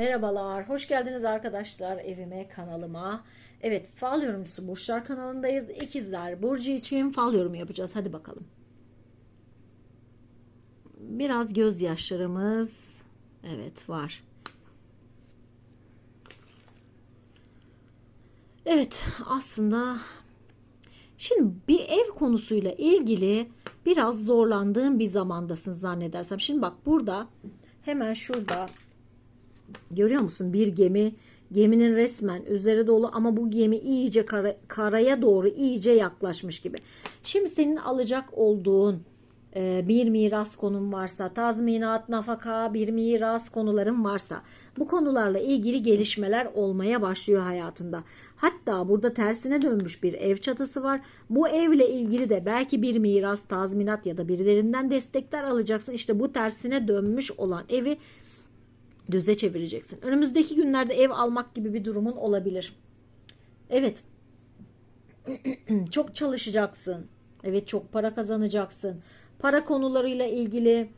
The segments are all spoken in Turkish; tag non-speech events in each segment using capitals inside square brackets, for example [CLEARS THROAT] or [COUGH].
Merhabalar, hoş geldiniz arkadaşlar evime, kanalıma. Evet, fal yorumcusu Burçlar kanalındayız. İkizler Burcu için fal yorumu yapacağız. Hadi bakalım. Biraz gözyaşlarımız evet var. Evet, aslında şimdi bir ev konusuyla ilgili biraz zorlandığım bir zamandasın zannedersem. Şimdi bak burada hemen şurada Görüyor musun? Bir gemi. Geminin resmen üzeri dolu ama bu gemi iyice kara, karaya doğru iyice yaklaşmış gibi. Şimdi senin alacak olduğun e, bir miras konun varsa, tazminat, nafaka, bir miras konuların varsa bu konularla ilgili gelişmeler olmaya başlıyor hayatında. Hatta burada tersine dönmüş bir ev çatısı var. Bu evle ilgili de belki bir miras, tazminat ya da birilerinden destekler alacaksın. İşte bu tersine dönmüş olan evi düze çevireceksin. Önümüzdeki günlerde ev almak gibi bir durumun olabilir. Evet. [CLEARS THROAT] çok çalışacaksın. Evet çok para kazanacaksın. Para konularıyla ilgili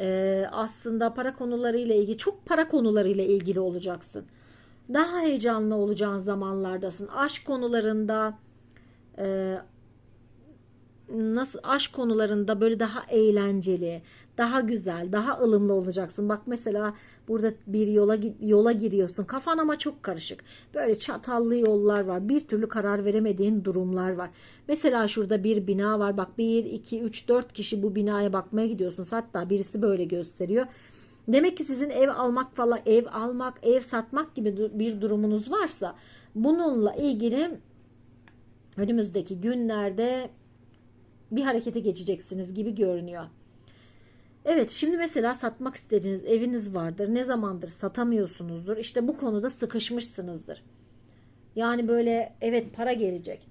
e, aslında para konularıyla ilgili çok para konularıyla ilgili olacaksın. Daha heyecanlı olacağın zamanlardasın. Aşk konularında e, nasıl aşk konularında böyle daha eğlenceli, daha güzel, daha ılımlı olacaksın. Bak mesela burada bir yola yola giriyorsun. Kafan ama çok karışık. Böyle çatallı yollar var. Bir türlü karar veremediğin durumlar var. Mesela şurada bir bina var. Bak 1 2 3 4 kişi bu binaya bakmaya gidiyorsunuz. Hatta birisi böyle gösteriyor. Demek ki sizin ev almak falan, ev almak, ev satmak gibi bir durumunuz varsa bununla ilgili önümüzdeki günlerde bir harekete geçeceksiniz gibi görünüyor. Evet şimdi mesela satmak istediğiniz eviniz vardır. Ne zamandır satamıyorsunuzdur. İşte bu konuda sıkışmışsınızdır. Yani böyle evet para gelecek.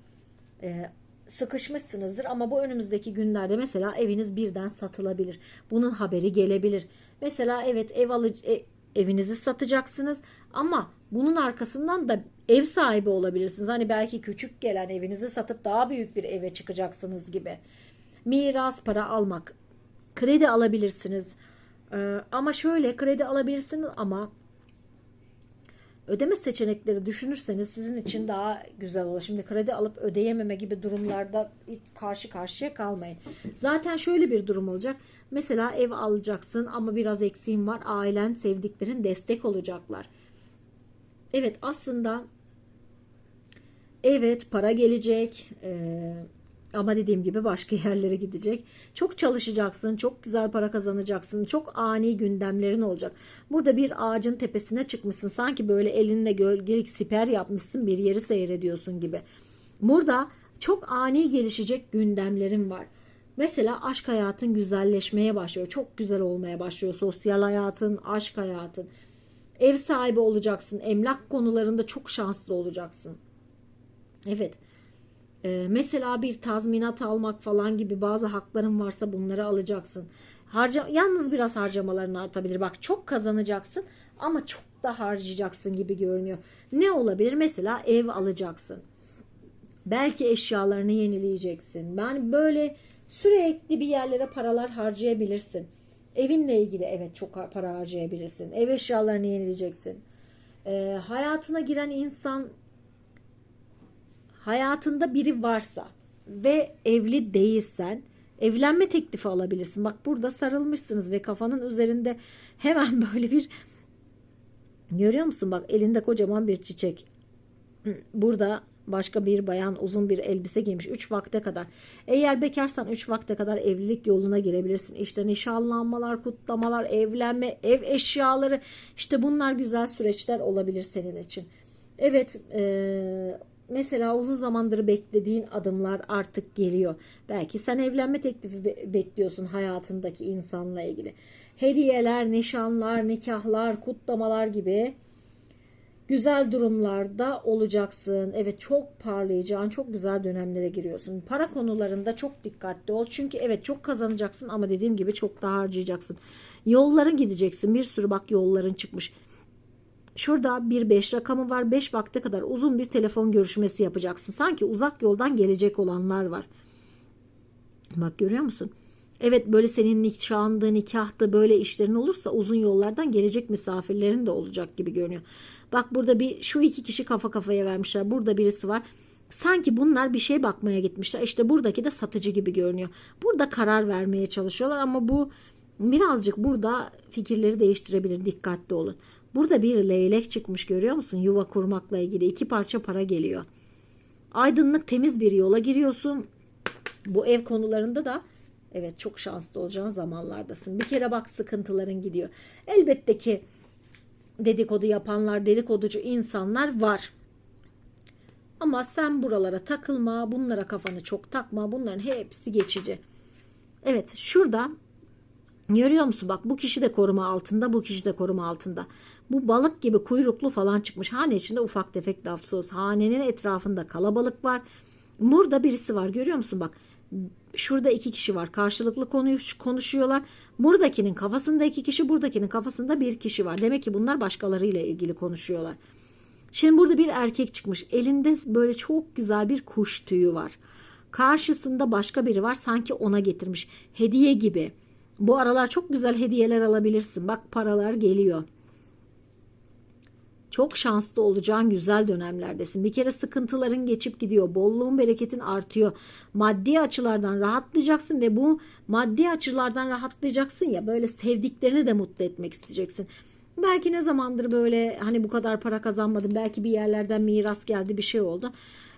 Ee, sıkışmışsınızdır ama bu önümüzdeki günlerde mesela eviniz birden satılabilir. Bunun haberi gelebilir. Mesela evet ev alıcı e, evinizi satacaksınız ama bunun arkasından da ev sahibi olabilirsiniz. Hani belki küçük gelen evinizi satıp daha büyük bir eve çıkacaksınız gibi. Miras para almak kredi alabilirsiniz. Ee, ama şöyle kredi alabilirsiniz ama ödeme seçenekleri düşünürseniz sizin için daha güzel olur. Şimdi kredi alıp ödeyememe gibi durumlarda karşı karşıya kalmayın. Zaten şöyle bir durum olacak. Mesela ev alacaksın ama biraz eksiğin var. Ailen, sevdiklerin destek olacaklar. Evet aslında evet para gelecek. Eee ama dediğim gibi başka [LAUGHS] yerlere gidecek. Çok çalışacaksın, çok güzel para kazanacaksın, çok ani gündemlerin olacak. Burada bir ağacın tepesine çıkmışsın. Sanki böyle elinle gölgelik siper yapmışsın, bir yeri seyrediyorsun gibi. Burada çok ani gelişecek gündemlerin var. Mesela aşk hayatın güzelleşmeye başlıyor. Çok güzel olmaya başlıyor. Sosyal hayatın, aşk hayatın. Ev sahibi olacaksın. Emlak konularında çok şanslı olacaksın. Evet ee, mesela bir tazminat almak falan gibi bazı hakların varsa bunları alacaksın. Harca, yalnız biraz harcamaların artabilir. Bak çok kazanacaksın ama çok da harcayacaksın gibi görünüyor. Ne olabilir? Mesela ev alacaksın. Belki eşyalarını yenileyeceksin. Ben böyle sürekli bir yerlere paralar harcayabilirsin. Evinle ilgili evet çok para harcayabilirsin. Ev eşyalarını yenileyeceksin. Ee, hayatına giren insan hayatında biri varsa ve evli değilsen evlenme teklifi alabilirsin. Bak burada sarılmışsınız ve kafanın üzerinde hemen [LAUGHS] böyle bir görüyor musun? Bak elinde kocaman bir çiçek. Burada başka bir bayan uzun bir elbise giymiş 3 vakte kadar. Eğer bekarsan 3 vakte kadar evlilik yoluna girebilirsin. İşte nişanlanmalar, kutlamalar, evlenme, ev eşyaları işte bunlar güzel süreçler olabilir senin için. Evet e, mesela uzun zamandır beklediğin adımlar artık geliyor. Belki sen evlenme teklifi bekliyorsun hayatındaki insanla ilgili. Hediyeler, nişanlar, nikahlar, kutlamalar gibi güzel durumlarda olacaksın. Evet çok parlayacağın, çok güzel dönemlere giriyorsun. Para konularında çok dikkatli ol. Çünkü evet çok kazanacaksın ama dediğim gibi çok daha harcayacaksın. Yolların gideceksin. Bir sürü bak yolların çıkmış. Şurada bir 5 rakamı var. 5 vakte kadar uzun bir telefon görüşmesi yapacaksın. Sanki uzak yoldan gelecek olanlar var. Bak görüyor musun? Evet böyle senin nişandı, nikahtı böyle işlerin olursa uzun yollardan gelecek misafirlerin de olacak gibi görünüyor. Bak burada bir şu iki kişi kafa kafaya vermişler. Burada birisi var. Sanki bunlar bir şey bakmaya gitmişler. İşte buradaki de satıcı gibi görünüyor. Burada karar vermeye çalışıyorlar ama bu birazcık burada fikirleri değiştirebilir. Dikkatli olun. Burada bir leylek çıkmış görüyor musun? Yuva kurmakla ilgili iki parça para geliyor. Aydınlık temiz bir yola giriyorsun. Bu ev konularında da evet çok şanslı olacağın zamanlardasın. Bir kere bak sıkıntıların gidiyor. Elbette ki dedikodu yapanlar, dedikoducu insanlar var. Ama sen buralara takılma, bunlara kafanı çok takma. Bunların hepsi geçici. Evet, şurada görüyor musun? Bak bu kişi de koruma altında, bu kişi de koruma altında. Bu balık gibi kuyruklu falan çıkmış. Hane içinde ufak tefek lafsız. Hanenin etrafında kalabalık var. Burada birisi var görüyor musun? Bak şurada iki kişi var. Karşılıklı konuş, konuşuyorlar. Buradakinin kafasında iki kişi, buradakinin kafasında bir kişi var. Demek ki bunlar başkalarıyla ilgili konuşuyorlar. Şimdi burada bir erkek çıkmış. Elinde böyle çok güzel bir kuş tüyü var. Karşısında başka biri var. Sanki ona getirmiş. Hediye gibi. Bu aralar çok güzel hediyeler alabilirsin. Bak paralar geliyor. Çok şanslı olacağın güzel dönemlerdesin. Bir kere sıkıntıların geçip gidiyor. Bolluğun bereketin artıyor. Maddi açılardan rahatlayacaksın ve bu maddi açılardan rahatlayacaksın ya böyle sevdiklerini de mutlu etmek isteyeceksin. Belki ne zamandır böyle hani bu kadar para kazanmadım. Belki bir yerlerden miras geldi bir şey oldu.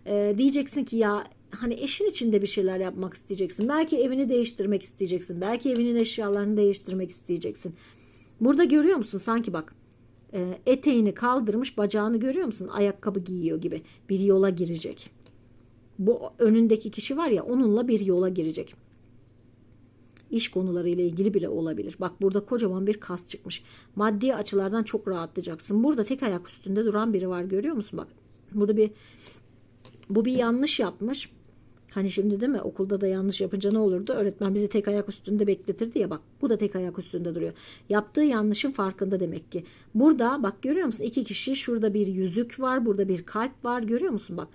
Ee, diyeceksin ki ya hani eşin içinde bir şeyler yapmak isteyeceksin. Belki evini değiştirmek isteyeceksin. Belki evinin eşyalarını değiştirmek isteyeceksin. Burada görüyor musun sanki bak e, eteğini kaldırmış bacağını görüyor musun? Ayakkabı giyiyor gibi bir yola girecek. Bu önündeki kişi var ya onunla bir yola girecek. İş konularıyla ilgili bile olabilir. Bak burada kocaman bir kas çıkmış. Maddi açılardan çok rahatlayacaksın. Burada tek ayak üstünde duran biri var görüyor musun? Bak burada bir bu bir yanlış yapmış. Hani şimdi değil mi okulda da yanlış yapınca ne olurdu? Öğretmen bizi tek ayak üstünde bekletirdi ya bak bu da tek ayak üstünde duruyor. Yaptığı yanlışın farkında demek ki. Burada bak görüyor musun? İki kişi şurada bir yüzük var burada bir kalp var görüyor musun bak.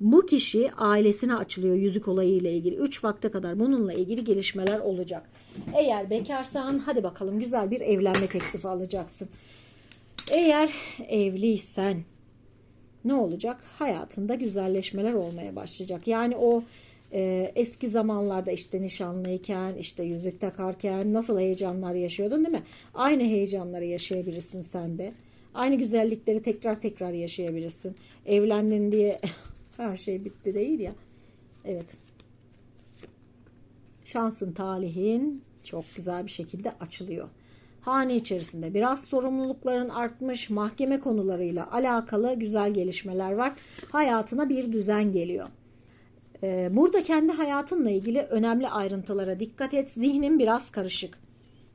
Bu kişi ailesine açılıyor yüzük olayı ile ilgili. 3 vakte kadar bununla ilgili gelişmeler olacak. Eğer bekarsan hadi bakalım güzel bir evlenme teklifi alacaksın. Eğer evliysen ne olacak? Hayatında güzelleşmeler olmaya başlayacak. Yani o e, eski zamanlarda işte nişanlıyken, işte yüzük takarken nasıl heyecanlar yaşıyordun değil mi? Aynı heyecanları yaşayabilirsin sen de. Aynı güzellikleri tekrar tekrar yaşayabilirsin. Evlendin diye [LAUGHS] her şey bitti değil ya. Evet. Şansın, talihin çok güzel bir şekilde açılıyor. Hane içerisinde biraz sorumlulukların artmış, mahkeme konularıyla alakalı güzel gelişmeler var. Hayatına bir düzen geliyor. Ee, burada kendi hayatınla ilgili önemli ayrıntılara dikkat et. Zihnin biraz karışık.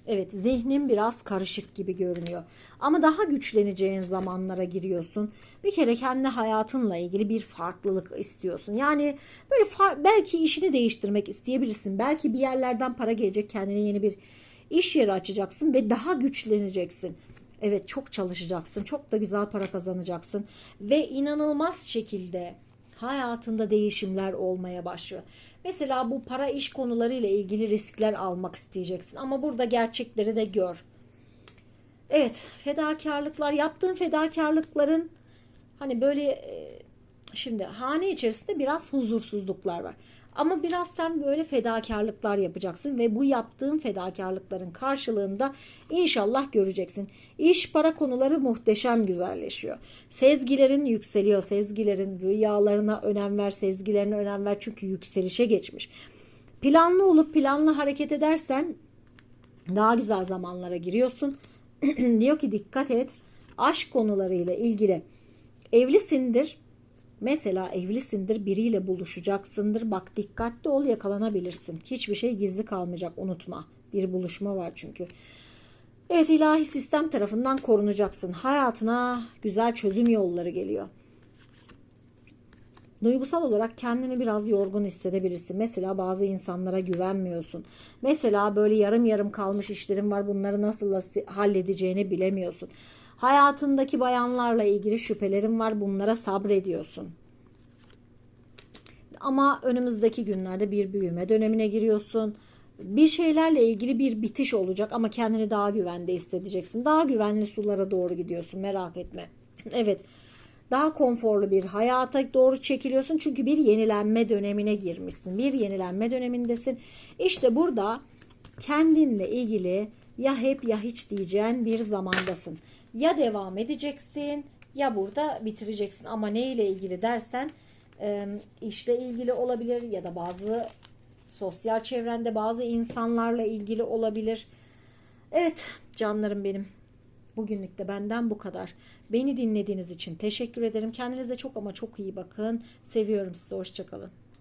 Evet zihnin biraz karışık gibi görünüyor. Ama daha güçleneceğin zamanlara giriyorsun. Bir kere kendi hayatınla ilgili bir farklılık istiyorsun. Yani böyle belki işini değiştirmek isteyebilirsin. Belki bir yerlerden para gelecek kendine yeni bir iş yeri açacaksın ve daha güçleneceksin. Evet çok çalışacaksın. Çok da güzel para kazanacaksın. Ve inanılmaz şekilde hayatında değişimler olmaya başlıyor. Mesela bu para iş konularıyla ilgili riskler almak isteyeceksin. Ama burada gerçekleri de gör. Evet fedakarlıklar yaptığın fedakarlıkların hani böyle e, şimdi hane içerisinde biraz huzursuzluklar var. Ama biraz sen böyle fedakarlıklar yapacaksın ve bu yaptığın fedakarlıkların karşılığında inşallah göreceksin. İş para konuları muhteşem güzelleşiyor. Sezgilerin yükseliyor. Sezgilerin rüyalarına önem ver, sezgilerine önem ver çünkü yükselişe geçmiş. Planlı olup planlı hareket edersen daha güzel zamanlara giriyorsun. [CLEARS THROAT] Diyor ki dikkat et. Aşk konularıyla ilgili evlisindir Mesela evlisindir biriyle buluşacaksındır. Bak dikkatli ol yakalanabilirsin. Hiçbir şey gizli kalmayacak unutma. Bir buluşma var çünkü. Evet ilahi sistem tarafından korunacaksın. Hayatına güzel çözüm yolları geliyor. Duygusal olarak kendini biraz yorgun hissedebilirsin. Mesela bazı insanlara güvenmiyorsun. Mesela böyle yarım yarım kalmış işlerin var. Bunları nasıl halledeceğini bilemiyorsun. Hayatındaki bayanlarla ilgili şüphelerin var. Bunlara sabrediyorsun. Ama önümüzdeki günlerde bir büyüme dönemine giriyorsun. bir şeylerle ilgili bir bitiş olacak ama kendini daha güvende hissedeceksin. Daha güvenli sulara doğru gidiyorsun merak etme. [CLEARS THROAT] Evet daha konforlu bir hayata doğru çekiliyorsun çünkü bir yenilenme dönemine girmişsin. Bir yenilenme dönemindesin. İşte burada kendinle ilgili ya hep ya hiç diyeceğin bir zamandasın. Ya devam edeceksin ya burada bitireceksin ama ne ile ilgili dersen e, işle ilgili olabilir ya da bazı sosyal çevrende bazı insanlarla ilgili olabilir. Evet canlarım benim. Bugünlük de benden bu kadar. Beni dinlediğiniz için teşekkür ederim. Kendinize çok ama çok iyi bakın. Seviyorum sizi. Hoşçakalın.